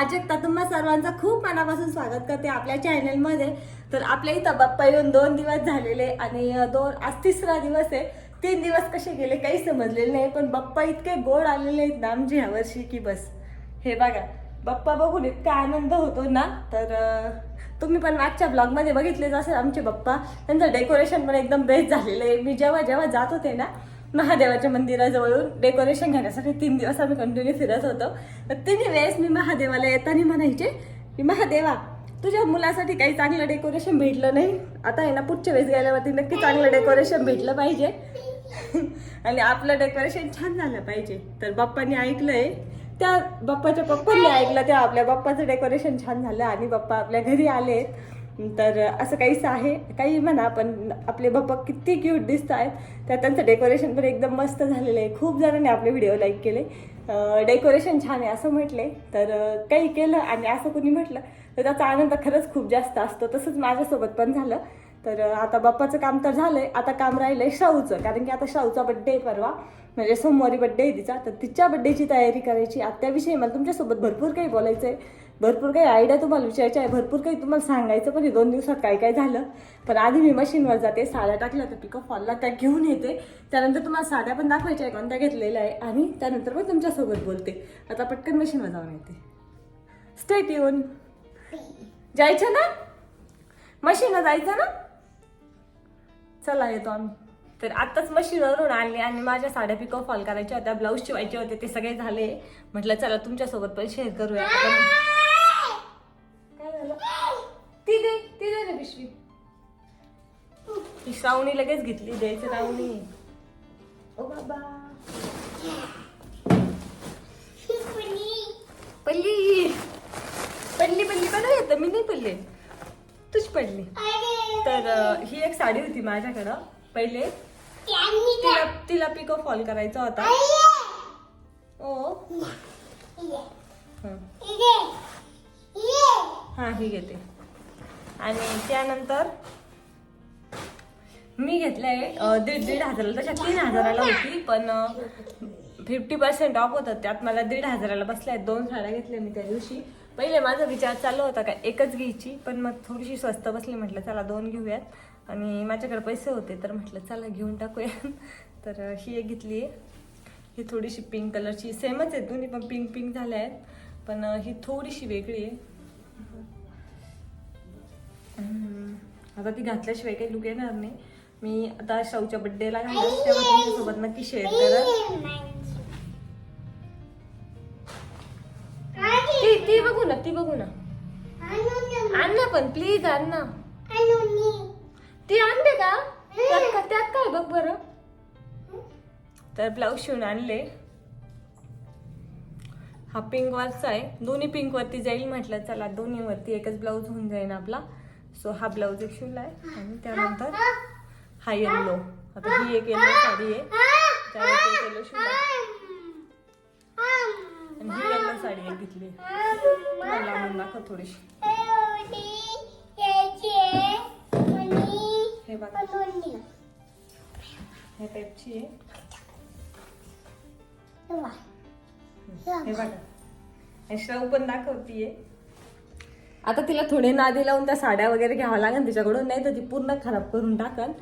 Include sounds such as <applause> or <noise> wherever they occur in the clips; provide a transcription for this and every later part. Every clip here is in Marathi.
प्राजक्ता तुम्हा सर्वांचं खूप मनापासून स्वागत करते आपल्या चॅनलमध्ये. तर आपल्या इथं बाप्पा येऊन दोन दिवस झालेले आणि दोन आज तिसरा दिवस आहे. तीन दिवस कसे गेले काही समजलेले नाही पण बाप्पा इतके गोड आलेले आहेत ना आमचे ह्यावर्षी की बस. हे बघा बाप्पा बघून इतका आनंद होतो ना? तर तुम्ही पण मागच्या ब्लॉगमध्ये बघितलेच असेल आमचे बाप्पा. त्यांचं डेकोरेशन पण एकदम बेस्ट झालेलं आहे. मी जेव्हा जेव्हा जात होते ना महादेवाच्या मंदिराजवळून डेकोरेशन घेण्यासाठी तीन दिवस आम्ही कंटिन्यू फिरत होतो. तर तिन्ही वेळेस मी महादेवाला येताना म्हणायचे की महादेवा तुझ्या मुलासाठी काही चांगलं डेकोरेशन भेटलं नाही. आता आहे ना पुढच्या वेळेस गेल्यावरती नक्की चांगलं डेकोरेशन भेटलं पाहिजे. <laughs> आणि आपलं डेकोरेशन छान झालं पाहिजे. तर बाप्पांनी ऐकलंय. त्या बाप्पाच्या पप्पांनी ऐकलं तेव्हा आपल्या बाप्पाचं डेकोरेशन छान झालं आणि बाप्पा आपल्या घरी आले तर असं काहीच आहे काही म्हणा पण आपले बाप्पा किती क्यूट दिसत आहेत त्या त्यांचं डेकोरेशन पण एकदम मस्त झालेलं आहे. खूप जणांनी आपले व्हिडिओ लाईक केले. डेकोरेशन छान आहे असं म्हटले. तर काही केलं आणि असं कोणी म्हटलं तर त्याचा आनंद खरंच खूप जास्त असतो. तसंच माझ्यासोबत पण झालं. तर आता बाप्पाचं काम तर झालंय. आता काम राहिलंय शाहूचं. कारण की आता शाहूचा बड्डे परवा. म्हणजे सोमवारी बड्डे आहे तिचा. तर तिच्या बड्डेची तयारी करायची. आत्याविषयी त्याविषयी मला तुमच्यासोबत भरपूर काही बोलायचं आहे भरपूर काही आयडिया तुम्हाला विचारायच्या आहे. भरपूर काही तुम्हाला सांगायचं पण हे दोन दिवसात काय काय झालं. पण आधी मी मशीनवर जाते साड्या टाकल्या तर पिकअप फॉलला त्या घेऊन येते. त्यानंतर तुम्हाला साड्या पण दाखवायच्या आहे कोणत्या घेतलेल्या आहे. आणि त्यानंतर पण तुमच्यासोबत बोलते. आता पटकन मशीनवर जाऊन येते. स्टेट येऊन जायचं ना? मशीनला जायचं ना? चला येतो आम्ही. तर आत्ताच मशीनवरून आणले आणि माझ्या साड्या पिकअप फॉल करायच्या होत्या ब्लाऊज शिवायचे होते ते सगळे झाले. म्हटलं चला तुमच्यासोबत पण शेअर करूया. श्रावणी लगेच घेतली द्यायचं श्रावणी ओ बाबा. पल्ली. पडली का नाही येत मी नाही पडले तूच पडली तर ही एक साडी होती माझ्याकडं पहिले. तिला तिला पिको फॉल करायचा होता. ओ. हं. हा ही घेते. आणि त्यानंतर मी घेतलंय दीड दीड हजाराला. तशा तीन हजाराला होती पण फिफ्टी पर्सेंट ऑफ होतं. त्यात मला दीड हजाराला बसल्या आहेत. दोन साड्या घेतल्या मी त्या दिवशी. पहिले माझा विचार चालू होता का एकच घ्यायची पण मग थोडीशी स्वस्त बसली म्हटलं चला दोन घेऊयात. आणि माझ्याकडे पैसे होते तर म्हटलं चला घेऊन टाकूया. <laughs> तर ही एक घेतली आहे. ही थोडीशी पिंक कलरची सेमच आहे दोन्ही पण पिंक पिंक झाल्या आहेत. पण ही थोडीशी वेगळी आहे. आता ती घातल्याशिवाय काही लुक येणार नाही. मी आता शाहूच्या बड्डेला घालत तेव्हा तुमच्यासोबत नक्की शेअर करत. ती बघू ना ती बघू ना. आण ना पण प्लीज आण ना. ती आणते का त्यात का- त्यात काय बघ बरं. तर ब्लाऊज शिवून आणले. हा पिंक वरचा आहे. दोन्ही पिंक वरती जाईल म्हटलं चला दोन्ही वरती एकच ब्लाऊज होऊन जाईल आपला. सो हा ब्लाऊज एक शिवला आहे आणि त्यानंतर हा येल्लो आता ही एक येल्लो साडी आहे. त्यावरती एक येल्लो शिवला. आणि ही येल्लो साडी एक घेतली. तुम्हाला लावून दाखव थोडीशी. हे बघा. ह्या टाईपची आहे. हे बघा. हे श्रव पण दाखवतीये आता तिला थोडे नादी लावून त्या साड्या वगैरे घ्याव्या लागेल तिच्याकडून. नाही तर ती पूर्ण खराब करून टाकल.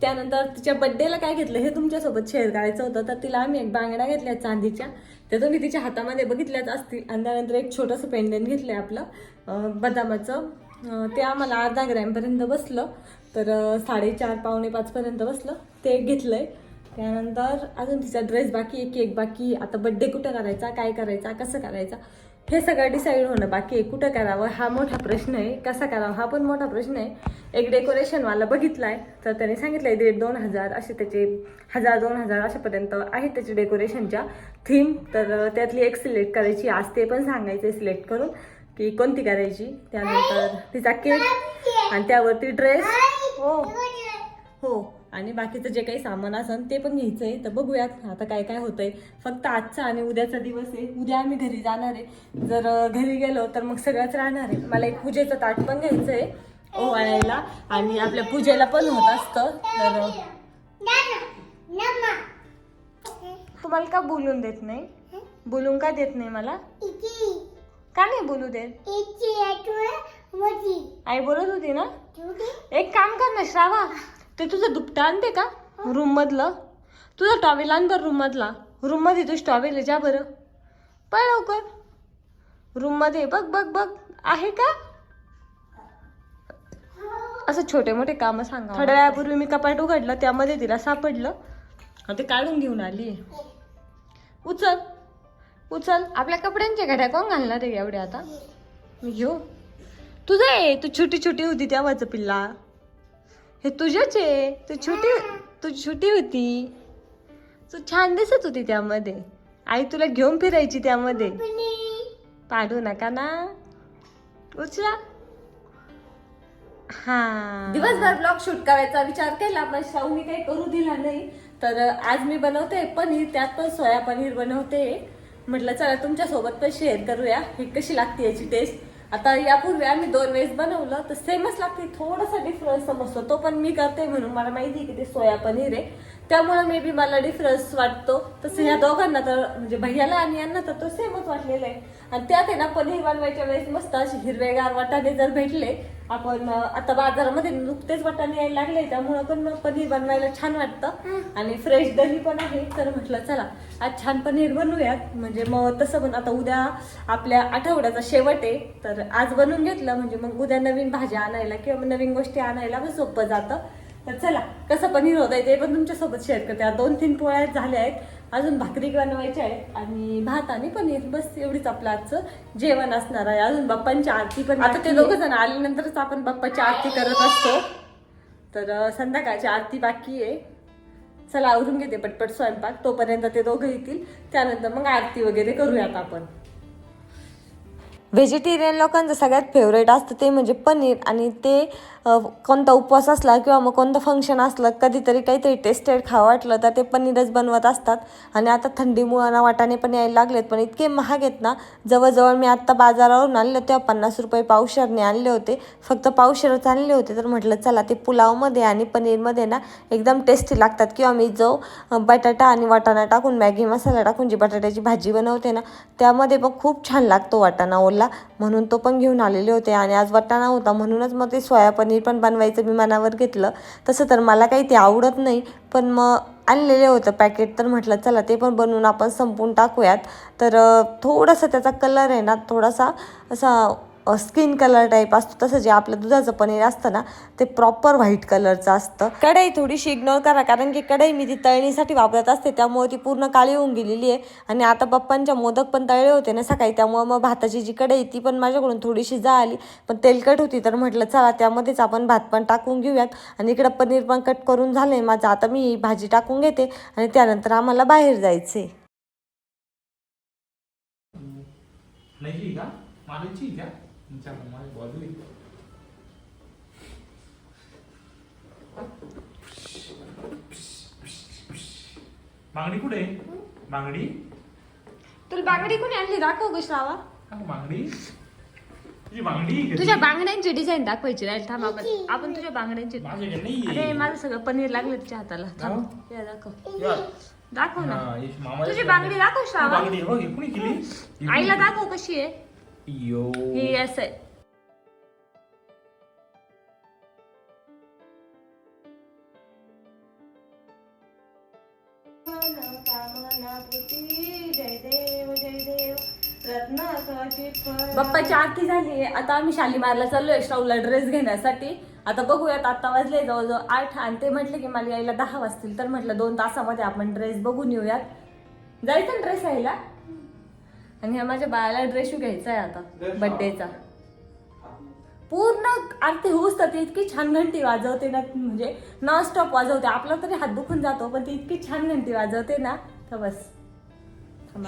त्यानंतर तिच्या बड्डेला काय घेतलं? हे तुमच्यासोबत शेअर करायचं होतं. तर तिला आम्ही एक बांगड्या घेतल्या चांदीच्या. त्या तुम्ही तिच्या हातामध्ये बघितल्याच असतील. आणि त्यानंतर एक छोटंसं पेंडेंट आहे आपलं. बदामाचं. ते आम्हाला अर्धा ग्रॅमपर्यंत बसलं. तर साडेचार पावणे पाचपर्यंत बसलं. ते एक आहे त्यानंतर अजून तिचा ड्रेस बाकी आहे केक बाकी आता बड्डे कुठं करायचा काय करायचा कसं करायचा हे सगळं डिसाईड होणं बाकी आहे. कुठं करावं हा मोठा प्रश्न आहे. कसा करावा हा पण मोठा प्रश्न आहे. एक डेकोरेशनवाला बघितला आहे तर त्याने सांगितलं आहे दीड दोन हजार असे त्याचे हजार दोन हजार अशापर्यंत आहेत त्याचे डेकोरेशनच्या थीम तर त्यातली एक सिलेक्ट करायची आज ते पण सांगायचे सिलेक्ट करून की कोणती करायची. त्यानंतर तिचा केक आणि त्यावरती ड्रेस हो. हो. आणि बाकीचं जे काही सामान असेल ते पण घ्यायचं आहे तर बघूयात आता काय काय होतंय. फक्त आजचा आणि उद्याचा दिवस आहे. उद्या आम्ही घरी जाणार आहे. जर घरी गेलो तर मग सगळंच राहणार आहे. मला एक पूजेचं ताट पण घ्यायचं आहे ओवाळायला. आणि आपल्या पूजेला पण होत असतं. तर तुम्हाला का बोलून देत नाही? बोलून का देत नाही मला? का नाही बोलू दे आई बोलत होती ना? एक काम कर ना श्रावा. ते तुझं दुपटं आणते का? रूम मधलं तुझं टॉवेल आण मधला रूममध्ये तुझी टॉवेल जा बरं. पळ लवकर. रूममध्ये बघ बघ बघ. आहे का? असं छोटे मोठे काम सांगा थोड्या वेळापूर्वी मी कपाट उघडलं त्यामध्ये तिला सापडलं. आणि ते काढून घेऊन आली. उचल. उचल. आपल्या कपड्यांच्या घड्या कोण घालणार आहे एवढ्या आता? मी घेऊ तुझं आहे तू छोटी छोटी होती तेव्हाच पिल्ला. हे तुझ्याच आहे. तू छोटी हो- तू छोटी होती. तू छान दिसत होती त्यामध्ये. आई तुला घेऊन फिरायची त्यामध्ये. पाडू नका ना. उचला. हा. दिवसभर ब्लॉग शूट करायचा विचार केला पण शाहूनी काही करू दिला नाही. तर आज मी बनवते पनीर त्यात पण सोया पनीर बनवते. म्हटलं चला तुमच्यासोबत पण शेअर करूया. ही कशी लागते याची टेस्ट आता यापूर्वी आम्ही दोन वेळेस बनवलं तर सेमच लागते थोडासा डिफरन्स समजतो. तो पण मी करते म्हणून मला माहिती आहे की ते सोया पनीर आहे. त्यामुळे मे बी मला डिफरन्स वाटतो. तसं या दोघांना तर म्हणजे भैयाला आणि यांना तर तो सेमच वाटलेला आहे. आणि त्यात आहे ना पनीर बनवायच्या वेळेस मस्त असे हिरवेगार वाटाणे जर भेटले आपण आता बाजारामध्ये नुकतेच वाटाणे यायला लागले त्यामुळं पण मग पनीर बनवायला छान वाटतं. आणि फ्रेश दही पण आहे तर म्हटलं चला आज छान पनीर बनवूयात. म्हणजे मग तसं पण आता उद्या आपल्या आठवड्याचा शेवट आहे तर आज बनवून घेतलं म्हणजे मग उद्या नवीन भाज्या आणायला किंवा नवीन गोष्टी आणायला पण सोपं जातं. तर चला कसं पनीर होत आहे ते पण तुमच्यासोबत शेअर करते. दोन तीन पोळ्या झाल्या आहेत. अजून भाकरी बनवायच्या आहेत आणि भात आणि पनीर बस एवढीच आपलं आजचं जेवण असणार आहे. अजून बाप्पांची आरती पण आता ते दोघं जण आल्यानंतरच आपण बाप्पाची आरती करत असतो. तर संध्याकाळची आरती बाकी आहे. चला आवरून घेते पटपट स्वयंपाक. तोपर्यंत ते दोघं येतील. त्यानंतर मग आरती वगैरे करूयात आपण. व्हेजिटेरियन लोकांचं सगळ्यात फेवरेट असतं ते म्हणजे पनीर आणि ते कोणता उपवास असला किंवा मग कोणतं फंक्शन असलं कधीतरी काहीतरी टेस्टेड खावं वाटलं तर ते पनीरच बनवत असतात. आणि आता थंडीमुळं ना वाटाणे पण यायला लागलेत पण इतके महाग आहेत ना जवळजवळ मी आत्ता बाजारावरून आणले तेव्हा पन्नास रुपये पावशरने आणले होते. फक्त पावशरच आणले होते तर म्हटलं चला ते पुलावमध्ये आणि पनीरमध्ये ना एकदम टेस्टी लागतात. किंवा मी जो बटाटा आणि वाटाणा टाकून मॅगी मसाला टाकून जी बटाट्याची भाजी बनवते ना त्यामध्ये पण खूप छान लागतो वाटाणा. ओला म्हणून तो पण घेऊन आलेले होते आणि आज वाटाणा होता. म्हणूनच मग ते सोया पनीर पण बनवायचं मी मनावर घेतलं. तसं तर मला काही ते आवडत नाही. पण मग आणलेले होतं पॅकेट तर म्हटलं चला ते पण बनवून आपण संपवून टाकूयात. तर थोडासा त्याचा कलर आहे ना थोडासा असा स्किन कलर टाईप असतो तसं जे आपलं दुधाचं पनीर असतं ना ते प्रॉपर व्हाईट कलरचं असतं. कढई थोडीशी इग्नोर करा कारण की कढई मी ती तळणीसाठी वापरत असते त्यामुळे ती पूर्ण काळी होऊन गेलेली आहे. आणि आता पप्पांच्या मोदक पण तळले होते ना सकाळी त्यामुळे मग भाताची जी कढई ती पण माझ्याकडून थोडीशी आली पण तेलकट होती तर म्हटलं चला त्यामध्येच आपण भात पण टाकून घेऊयात. आणि इकडं पनीर पण कट करून झालंय माझं. आता मी ही भाजी टाकून घेते आणि त्यानंतर आम्हाला बाहेर जायचंय. नाही का मालाची का तुमच्या. बांगडी कुठे आहे? बांगडी तुला बांगडी कोणी आणली? दाखव श्रावा. का तुझी आहे का तुझ्या ती? बांगड्यांची डिझाईन दाखवायची राहील. थांब आपण आपण तुझ्या बांगड्यांची माझ्याकडे अरे. माझं सगळं पनीर लागलं तुझ्या हाताला. थांब. हा? हे दाखव. या. दाखव ना. तुझी बांगडी दाखव श्रावा. बांगडी आहे बघ, ही कुणी केली? आईला दाखव कशी आहे. यो ही असं आहे बाप्पाची आरती झाली. आता आम्ही शालीमारला चाललोय श्राऊला ड्रेस घेण्यासाठी. आता बघूयात आता वाजले जवळजवळ आठ आणि ते म्हटले की मला यायला दहा वाजतील. तर म्हटलं दोन तासामध्ये आपण ड्रेस बघून येऊयात. जायचं ड्रेस यायला? आणि ह्या माझ्या बाळाला ड्रेस घ्यायचा आहे आता बर्थडेचा पूर्ण आरती होऊच तर ती इतकी छान घंटी वाजवते ना म्हणजे नॉन स्टॉप वाजवते. आपला तरी हात दुखून जातो पण ती इतकी छान घंटी वाजवते ना तर बस.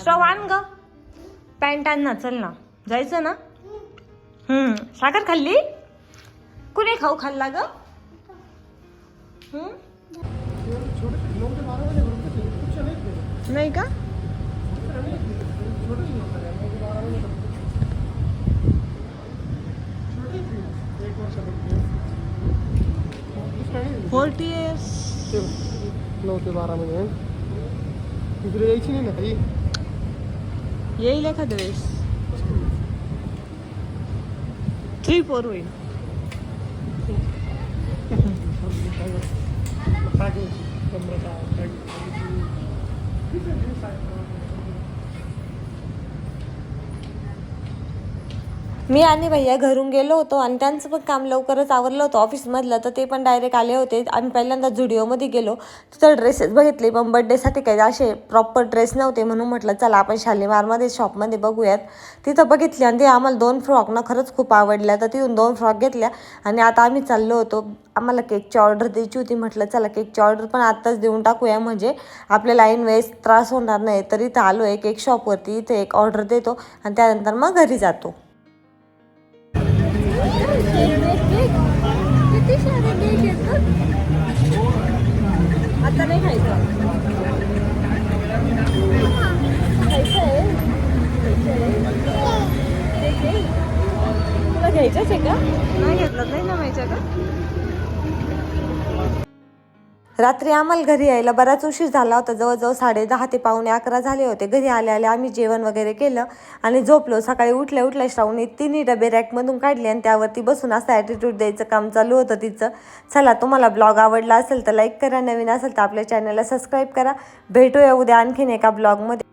श्रवान ग. पॅन्ट आण ना चल ना. जायचं ना? हम्म. साखर खाल्ली? कुणी खाऊ खाल्ला ग? नाही का? फोर्टी इयर्स नऊ ते बारा महिने. इकडे यायची नाही ना काही? येईल एखाद्या वेळेस. थ्री फोर होईल. <laughs> मी आणि भैया घरून गेलो होतो आणि त्यांचं पण काम लवकरच आवरलं होतं ऑफिसमधलं तर ते पण डायरेक्ट आले होते. आम्ही पहिल्यांदा झुडिओमध्ये गेलो. तिथं ड्रेसेस बघितले पण बड्डेसाठी काही असे प्रॉपर ड्रेस नव्हते म्हणून म्हटलं चला आपण शालीमारमध्ये शॉपमध्ये बघूयात. तिथं बघितले आणि ते आम्हाला दोन फ्रॉक ना खरंच खूप आवडल्या. तर तिथून दोन फ्रॉक घेतल्या आणि आता आम्ही चाललो होतो. आम्हाला केकची ऑर्डर द्यायची होती. म्हटलं चला केकची ऑर्डर पण आत्ताच देऊन टाकूया. म्हणजे आपल्याला ऐन वेळेस त्रास होणार नाही. तर इथं आलो आहे केक शॉपवरती इथे एक ऑर्डर देतो आणि त्यानंतर मग घरी जातो. किती सारे केक येतात आता नाही खायचं. खायचं आहे? तुला घ्यायचंच आहे का? नाही घेतलं. नाही ना माहिती का? रात्री आम्हाला घरी यायला बराच उशीर झाला होता. जवळजवळ साडे दहा ते पावणे अकरा झाले होते. घरी आले आले आम्ही जेवण वगैरे केलं आणि झोपलो. सकाळी उठल्या उठल्या श्रावणी तिन्ही डबे रॅकमधून काढले आणि त्यावरती बसून असं ॲटिट्यूड द्यायचं काम चालू होतं तिचं. चला तुम्हाला ब्लॉग आवडला असेल तर लाईक करा. नवीन असेल तर आपल्या चॅनलला सबस्क्राईब करा. भेटूया उद्या आणखीन एका ब्लॉगमध्ये.